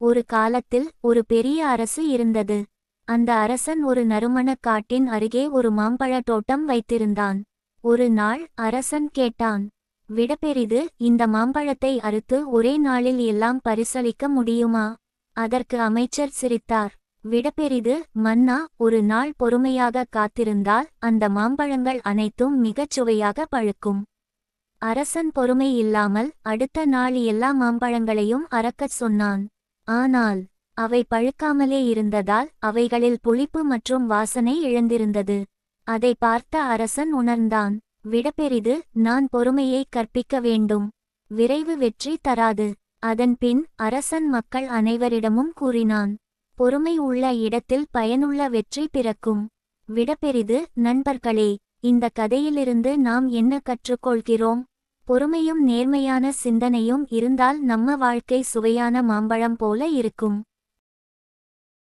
ஒரு காலத்தில் ஒரு பெரிய அரசு இருந்தது. அந்த அரசன் ஒரு நறுமணக் காட்டின் அருகே ஒரு மாம்பழத் தோட்டம் வைத்திருந்தான். ஒரு நாள் அரசன் கேட்டான் விடப்பெரிது இந்த மாம்பழத்தை அறுத்து ஒரே நாளில் எல்லாம் பரிசளிக்க முடியுமா? அதற்கு அமைச்சர் சிரித்தார் விடப்பெரிது மன்னா ஒரு நாள் பொறுமையாக காத்திருந்தால் அந்த மாம்பழங்கள் அனைத்தும் மிகச் சுவையாக பழுக்கும். அரசன் பொறுமை இல்லாமல் அடுத்த நாள் எல்லா மாம்பழங்களையும் அறக்கச் சொன்னான். ஆனால் அவை பழுக்காமலே இருந்ததால் அவைகளில் புளிப்பு மற்றும் வாசனை இழந்திருந்தது. அதை பார்த்த அரசன் உணர்ந்தான் விடப்பெரிது நான் பொறுமையை கற்பிக்க வேண்டும். விரைவு வெற்றி தராது. அதன்பின் அரசன் மக்கள் அனைவரிடமும் கூறினான் பொறுமை உள்ள இடத்தில் பயனுள்ள வெற்றி பிறக்கும். விடப்பெரிது நண்பர்களே இந்த கதையிலிருந்து நாம் என்ன கற்றுக்கொள்கிறோம்? பொறுமையும் நேர்மையான சிந்தனையும் இருந்தால் நம்ம வாழ்க்கை சுவையான மாம்பழம் போல இருக்கும்.